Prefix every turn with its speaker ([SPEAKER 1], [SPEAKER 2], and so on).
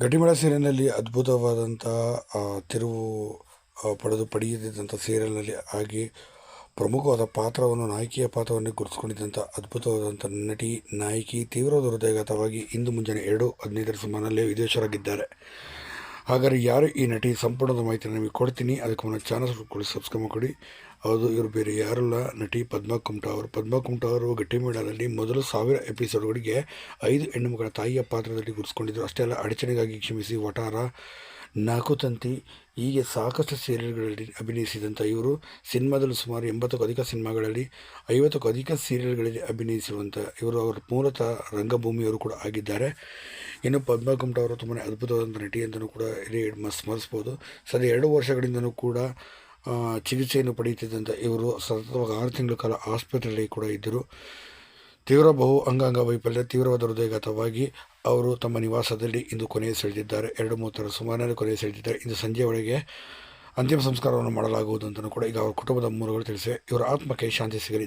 [SPEAKER 1] ಗಟ್ಟಿಮಳ ಸೀರಿಯಲ್ನಲ್ಲಿ ಅದ್ಭುತವಾದಂತಹ ತಿರುವು ಪಡೆದು ಪಡೆಯದಿದ್ದಂಥ ಸೀರಿಯಲ್ನಲ್ಲಿ ಆಗಿ ಪ್ರಮುಖವಾದ ಪಾತ್ರವನ್ನು ನಾಯಕಿಯ ಪಾತ್ರವನ್ನು ಗುರುತಿಸ್ಕೊಂಡಿದ್ದಂಥ ಅದ್ಭುತವಾದಂಥ ನಟಿ ನಾಯಕಿ ತೀವ್ರ ಹೃದಯಗತವಾಗಿ ಇಂದು ಮುಂಜಾನೆ ಎರಡು ಹದಿನೈದರ ಸುಮಾರಲ್ಲೇ ವಿದೇಶರಾಗಿದ್ದಾರೆ. ಹಾಗಾದ್ರೆ ಯಾರು ಈ ನಟಿ ಸಂಪೂರ್ಣದ ಮಾಹಿತಿ ನಿಮಗೆ ಕೊಡ್ತೀನಿ, ಅದಕ್ಕೆ ಮುನ್ನ ಚಾನಲ್ಸ್ ಕೊಡಿ ಸಬ್ಸ್ಕ್ರೈಬ್ ಮಾಡಿ ಹೌದು, ಇವರು ಬೇರೆ ಯಾರಲ್ಲ, ನಟಿ ಪದ್ಮಾ ಕುಮಟಾ ಅವರು. ಪದ್ಮಾ ಕುಮಟಾ ಅವರು ಗಟ್ಟಿಮೇಳದಲ್ಲಿ ಮೊದಲು ಸಾವಿರ ಎಪಿಸೋಡ್ಗಳಿಗೆ ಐದು ಹೆಣ್ಣುಮಕ್ಕಳ ತಾಯಿಯ ಪಾತ್ರದಲ್ಲಿ ಗುರುಸ್ಕೊಂಡಿದ್ದರು ಅಷ್ಟೇ ಅಲ್ಲ, ಅಡಚಣೆಗಾಗಿ ಕ್ಷಮಿಸಿ ವಟಾರ ನಾಕುತಂತಿ ಹೀಗೆ ಸಾಕಷ್ಟು ಸೀರಿಯಲ್ಗಳಲ್ಲಿ ಅಭಿನಯಿಸಿದಂಥ ಇವರು. ಸಿನಿಮಾದಲ್ಲಿ ಸುಮಾರು ಎಂಬತ್ತಕ್ಕೂ ಅಧಿಕ ಸಿನಿಮಾಗಳಲ್ಲಿ, ಐವತ್ತಕ್ಕೂ ಅಧಿಕ ಸೀರಿಯಲ್ಗಳಲ್ಲಿ ಅಭಿನಯಿಸಿರುವಂಥ ಇವರು. ಅವರ ಮೂಲತಃ ರಂಗಭೂಮಿಯವರು ಕೂಡ ಆಗಿದ್ದಾರೆ. ಇನ್ನು ಪದ್ಮಾ ಅವರು ತುಂಬಾ ಅದ್ಭುತವಾದಂಥ ನಟಿ ಅಂತಲೂ ಕೂಡ ಮ- ಸ್ಮರಿಸ್ಬೋದು. ಸದ್ಯ ಎರಡು ವರ್ಷಗಳಿಂದಲೂ ಕೂಡ ಚಿಕಿತ್ಸೆಯನ್ನು ಪಡೆಯುತ್ತಿದ್ದಂಥ ಇವರು ಸತತವಾಗಿ ಆರು ತಿಂಗಳ ಕಾಲ ಆಸ್ಪತ್ರೆಯಲ್ಲಿ ಕೂಡ ಇದ್ದರು. ತೀವ್ರ ಬಹು ಅಂಗಾಂಗ ವೈಫಲ್ಯ, ತೀವ್ರವಾದ ಹೃದಯಘಾತವಾಗಿ ಅವರು ತಮ್ಮ ನಿವಾಸದಲ್ಲಿ ಇಂದು ಕೊನೆಯ ಸೆಳೆದಿದ್ದಾರೆ. ಎರಡು ಮೂವತ್ತರ ಸುಮಾರಿನಲ್ಲಿ ಕೊನೆಯ ಸೆಳೆದಿದ್ದಾರೆ. ಇಂದು ಸಂಜೆ ಒಳಗೆ ಅಂತಿಮ ಸಂಸ್ಕಾರವನ್ನು ಮಾಡಲಾಗುವುದು ಅಂತಲೂ ಕೂಡ ಈಗ ಅವರ ಕುಟುಂಬದ ಮೂಲಗಳು ತಿಳಿಸಿವೆ. ಇವರ ಆತ್ಮಕ್ಕೆ ಶಾಂತಿ ಸಿಗಲಿ.